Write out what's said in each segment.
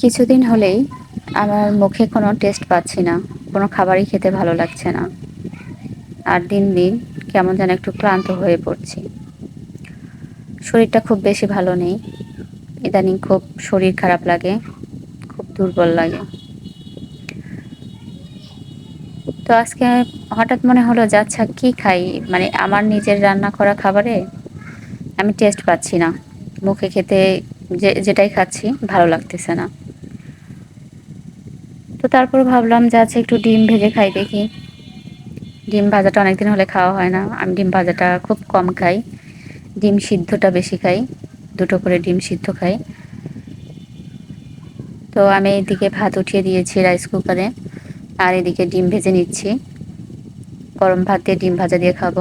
কিছুদিন হলেই আমার মুখে কোনো টেস্ট পাচ্ছি না, কোনো খাবারই খেতে ভালো লাগছে না। আর দিন দিন কেমন যেন একটু ক্লান্ত হয়ে পড়ছি। শরীরটা খুব বেশি ভালো নেই। ইদানিং খুব শরীর খারাপ লাগে, খুব দুর্বল লাগে। তো আজকে হঠাৎ মনে হলো যে আচ্ছা কী খাই? মানে আমার নিজের রান্না করা খাবারে আমি টেস্ট পাচ্ছি না। মুখে খেতে যে, যেটাই খাচ্ছি, ভালো লাগতেছে না। তো তারপর ভাবলাম যে আচ্ছা একটু ডিম ভেজে খাই দেখি। ডিম ভাজাটা অনেকদিন হলে খাওয়া হয় না। আমি ডিম ভাজাটা খুব কম খাই। ডিম সিদ্ধটা বেশি খাই। দুটো করে ডিম সিদ্ধ খাই। তো আমি এদিকে ভাত উঠিয়ে দিয়েছি রাইস কুকারে আর এদিকে ডিম ভেজে নিচ্ছি। গরম ভাত দিয়ে ডিম ভাজা দিয়ে খাব।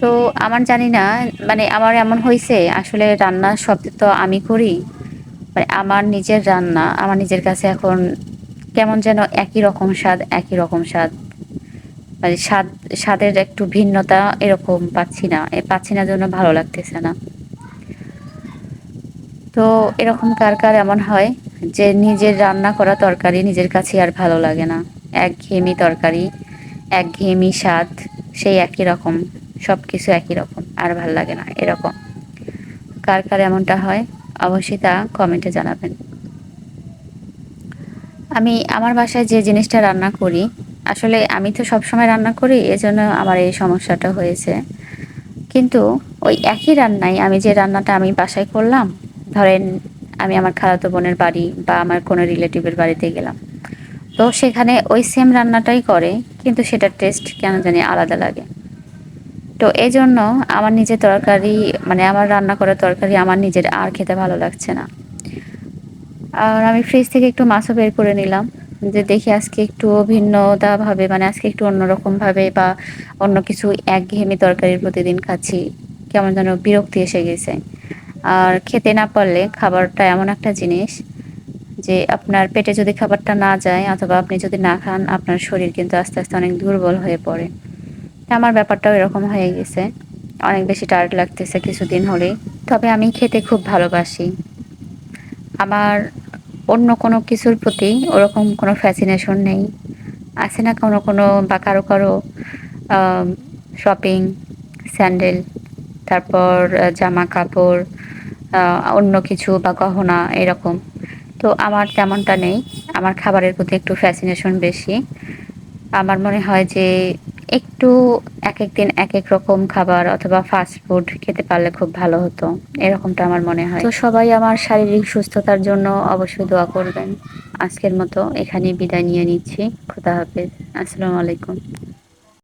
তো আমার জানি না মানে আমার এমন হয়েছে আসলে রান্না সব তো আমি করি। মানে আমার নিজের রান্না, আমার নিজের কাছে এখন কেমন যেন একই রকম স্বাদ, একই রকম স্বাদ। মানে স্বাদ, স্বাদের একটু ভিন্নতা এরকম পাচ্ছি না, এ পাচ্ছি না জন্য ভালো লাগতেছে না। তো এরকম কার কার এমন হয় যে নিজের রান্না করা তরকারি নিজের কাছে আর ভালো লাগে না। একঘেয়েমি তরকারি, একঘেয়েমি স্বাদ, সেই একই রকম সব কিছু একই রকম, আর ভালো লাগে না, এরকম। কার কার এমনটা হয়? অবশ্যই তা কমেন্টে জানাবেন। আমি আমার বাসায় যে জিনিসটা রান্না করি, আসলে আমি তো সব সময় রান্না করি, এজন্য আমার এই সমস্যাটা হয়েছে। কিন্তু ওই একই রান্নাই আমি যে রান্নাটা আমি বাসায় করলাম, ধরেন আমি আমার খালাতো বোনের বাড়ি বা আমার কোনো রিলেটিভের বাড়িতে গেলাম। তো সেখানে ওই সেম রান্নাটাই করে, কিন্তু সেটার টেস্ট কেন জানি আলাদা লাগে। তো এই জন্য আমার নিজের তরকারি মানে আমার রান্না করা তরকারি আমার নিজের আর খেতে ভালো লাগছে না। আর আমি ফ্রিজ থেকে একটু মাছও বের করে নিলাম, যে দেখি আজকে একটু ভিন্নতাভাবে মানে আজকে একটু অন্যরকমভাবে বা অন্য কিছু একঘেয়েমি তরকারির প্রতিদিন খাচ্ছি, কেমন যেন বিরক্তি এসে গেছে। আর খেতে না পারলে খাবারটা এমন একটা জিনিস যে আপনার পেটে যদি খাবারটা না যায়, অথবা আপনি যদি না খান, আপনার শরীর কিন্তু আস্তে আস্তে অনেক দুর্বল হয়ে পড়ে। আমার ব্যাপারটাও এরকম হয়ে গেছে। অনেক বেশি টায়ার্ড লাগতেছে কিছুদিন হলেই। তবে আমি খেতে খুব ভালোবাসি। আমার অন্য কোনো কিছুর প্রতি ওরকম কোনো ফ্যাসিনেশন নেই। আছে না কোনো কোনো বা কারও কারও শপিং স্যান্ডেল তারপর জামা কাপড় অন্য কিছু বা গহনা এরকম। তো আমার তেমনটা নেই। আমার খাবারের প্রতি একটু ফ্যাসিনেশন বেশি। আমার মনে হয় যে একটু এক এক দিন এক এক রকম খাবার অথবা ফাস্ট ফুড খেতে পারলে খুব ভালো হতো। এরকমটা আমার মনে হয়। তো সবাই আমার শারীরিক সুস্থতার জন্য অবশ্যই দোয়া করবেন। আজকের মতো এখানে বিদায় নিয়ে নিচ্ছি। খুদা হাফেজ। আসসালামু আলাইকুম।